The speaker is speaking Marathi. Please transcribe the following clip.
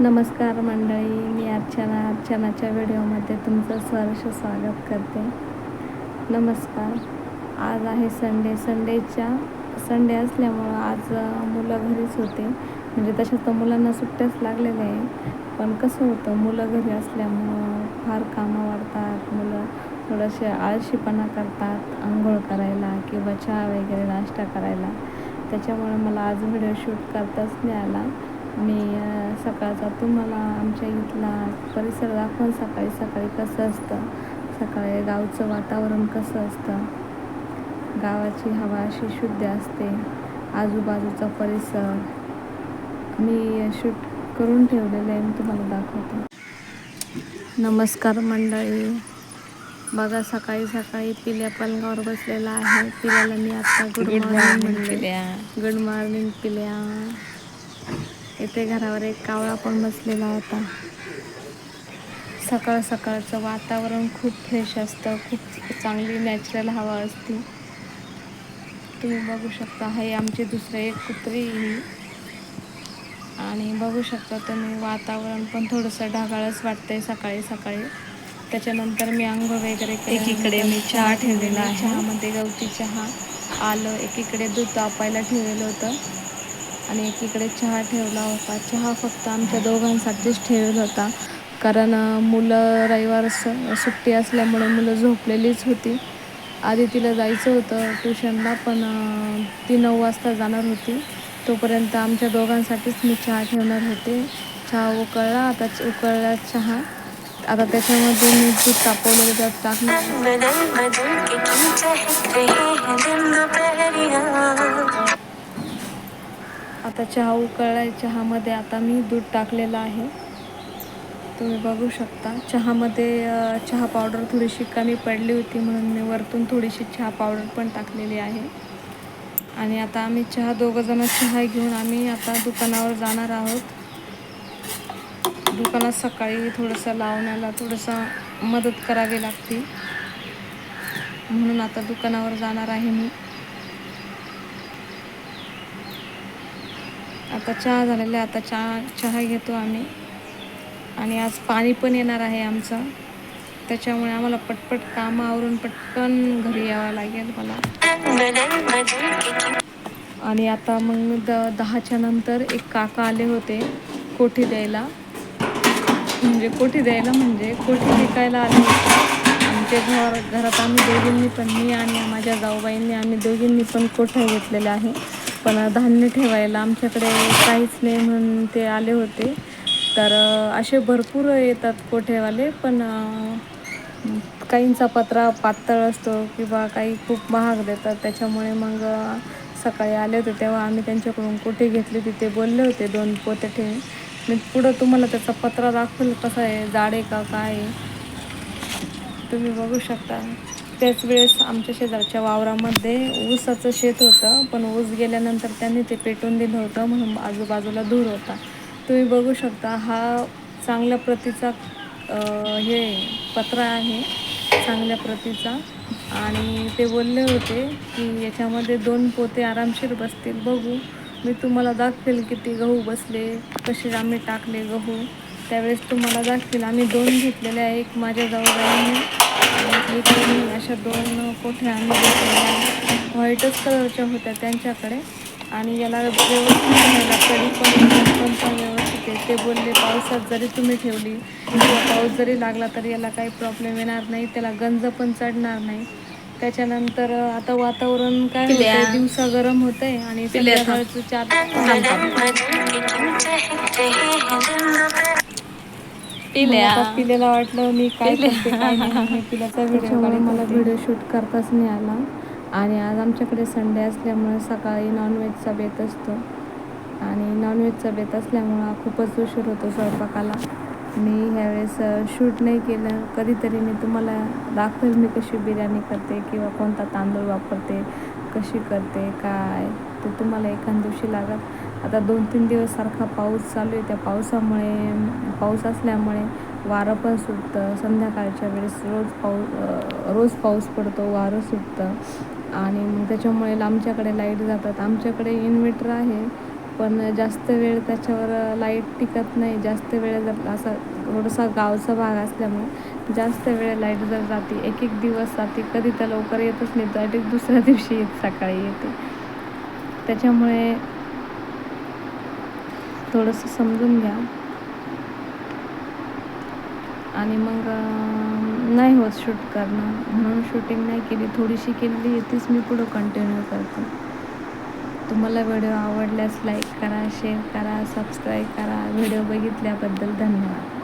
नमस्कार मंडळी मी अर्चना. अर्चनाच्या व्हिडिओमध्ये तुमचं सहर्ष स्वागत करते. नमस्कार. आज आहे संडे. संडेच्या संडे असल्यामुळं आज मुलं घरीच होते. म्हणजे तशाच तर मुलांना सुट्ट्याच लागलेल्या आहे पण कसं होतं मुलं घरी असल्यामुळं फार कामं वाढतात. मुलं थोडंसे आळशीपणा करतात आंघोळ करायला किंवा चहा वगैरे नाश्ता करायला. त्याच्यामुळे मला आज व्हिडिओ शूट करताच नाही आला मी सकाळचा तुम्हाला आमच्या इथला परिसर दाखवून सकाळी सकाळी कसं असतं. सकाळी गावचं वातावरण कसं असतं. गावाची हवा अशी शुद्ध असते. आजूबाजूचा परिसर. मी शूट करून ठेवलेलं आहे. मी तुम्हाला दाखवते. नमस्कार मंडळी. बघा सकाळी सकाळी पिल्या पलंगावर बसलेला आहे. पिल्याला मी आता गुड मॉर्निंग म्हणले गुड मॉर्निंग पिल्या. इथे घरावर एक कावळा पण बसलेला होता. सकाळ सकाळचं वातावरण खूप फ्रेश असतं खूप चांगली नॅचरल हवा असते. तुम्ही बघू शकता हे आमची दुसरे एक कुत्री ही. आणि बघू शकता तुम्ही वातावरण पण थोडंसं ढगाळच वाटतंय सकाळी सकाळी. त्याच्यानंतर मी आंघोळ वगैरे एकीकडे मी चहा ठेवलेला आहे. चहामध्ये गवती चहा आलं एकीकडे दूध तापायला ठेवलेलं होतं. आणि एकीकडे चहा ठेवला होता. चहा फक्त आमच्या दोघांसाठीच ठेवला होता. कारण मुलं रविवार स- सुट्टी असल्यामुळे मुलं झोपलेलीच होती. आधी तिला जायचं होतं ट्युशनला पण ती नऊ वाजता जाणार होती. तोपर्यंत आमच्या दोघांसाठीच मी चहा ठेवणार होते. चहा उकळला आता उकळला चहा. आता त्याच्यामध्ये मी दूध तापवलेलं त्यात टाकणार आता चहा उकळलाय चहामध्ये आता मी दूध टाकलेलं आहे. तुम्ही बघू शकता. चहामध्ये चहा पावडर थोडीशी कमी पडली होती म्हणून मी वरतून थोडीशी चहा पावडर पण टाकलेली आहे. आणि आता आम्ही चहा दोघंजणं चहा घेऊन आम्ही आता दुकानावर जाणार आहोत. दुकानात सकाळी थोडंसं लावण्याला थोडंसं मदत करावी लागते. म्हणून आता दुकानावर जाणार आहे मी. आता चहा झालेला आहे. आता चहा चहा घेतो आम्ही. आणि आज पाणी पण येणार आहे आमचं. त्याच्यामुळे आम्हाला पटपट काम आवरून पटकन घरी यावं लागेल मला. आणि आता मग द दहाच्या नंतर एक काका आले होते कोठी द्यायला. म्हणजे कोठी द्यायला म्हणजे कोठी विकायला आले होते. आमच्या घर घरात आम्ही दोघींनी पण मी आणि माझ्या जाऊबाईंनी आम्ही दोघींनी पण कोठ्या घेतलेल्या आहे. पण धान्य ठेवायला आमच्याकडे काहीच नाही म्हणून ते आले होते. तर असे भरपूर येतात कोठेवाले पण काहींचा पत्रा पातळ असतो किंवा काही खूप महाग देतात. त्याच्यामुळे मग सकाळी आले होते तेव्हा आम्ही त्यांच्याकडून कोठे घेतली तिथे ते बोलले होते दोन पोते ठेवून. मी पुढं तुम्हाला त्याचा पत्रा दाखवेल कसा आहे जाड आहे का काय आहे. तुम्ही बघू शकता. त्याच वेळेस आमच्या शेजारच्या वावरामध्ये ऊसाचं शेत होतं. पण ऊस गेल्यानंतर त्यांनी ते पेटून दिलं होतं म्हणून आजूबाजूला धूर होता. तुम्ही बघू शकता हा चांगल्या प्रतीचा हे पत्रा आहे. चांगल्या प्रतीचा. आणि ते बोलले होते की याच्यामध्ये दोन पोते आरामशीर बसतील. बघू. मी तुम्हाला दाखवेल किती गहू बसले कसे आम्ही टाकले गहू. त्यावेळेस तुम्हाला दाखवेल. आम्ही दोन घेतलेले आहे. एक माझ्या आणि एक अशा दोन कोठ्या आम्ही घेतलेल्या आहे व्हाईटच कलरच्या होत्या त्यांच्याकडे. आणि याला व्यवस्थित राहायला कडी पण पण व्यवस्थित आहे. ते बोलले पावसात जरी तुम्ही ठेवली किंवा पाऊस जरी लागला तरी याला काही प्रॉब्लेम येणार नाही. त्याला गंज पण चढणार नाही. त्याच्यानंतर आता वातावरण काय दिवसा गरम होतंय आणि संध्याकाळचं चार हैं वाटलं मी काय करते काय नाही पिल्याचा व्हिडिओ मला व्हिडिओ शूट करताच नाही आला. आणि आज आमच्याकडे संडे असल्यामुळे सकाळी नॉनव्हेजचा बेत असतो. आणि नॉनव्हेजचा बेत असल्यामुळं खूपच उशीर होतो स्वयंपाकाला. मी ह्यावेळेस शूट नाही केलं. कधीतरी मी तुम्हाला दाखवेल मी कशी बिर्याणी करते किंवा कोणता तांदूळ वापरते कशी करते काय? ते तुम्हाला एखाद दिवशी लागत आता दोन तीन दिवस सारखा पाऊस चालू आहे. त्या पावसामुळे पाऊस असल्यामुळे वारं पण सुटतं. संध्याकाळच्या वेळेस रोज पाऊस रोज पाऊस पडतो वारं सुटतं. आणि मग त्याच्यामुळे आमच्याकडे लाइट जातात. आमच्याकडे इन्व्हर्टर आहे पण जास्त वेळ त्याच्यावर लाइट टिकत नाही. जास्त वेळ जर असा थोडासा गावचा भाग असल्यामुळे जास्त वेळ लाइट जर जाते एक एक दिवस जाते कधी तर लवकर येतच नाही तर दुसऱ्या दिवशी येत सकाळी येते. त्याच्यामुळे थोडंसं समजून घ्या. आणि मग नाही होत शूट करणं. म्हणून शूटिंग नाही केली. थोडीशी केलेली तीच मी पुढं कंटिन्यू करते. तुम्हाला व्हिडिओ आवडल्यास लाईक करा शेअर करा सबस्क्राईब करा. व्हिडिओ बघितल्याबद्दल धन्यवाद.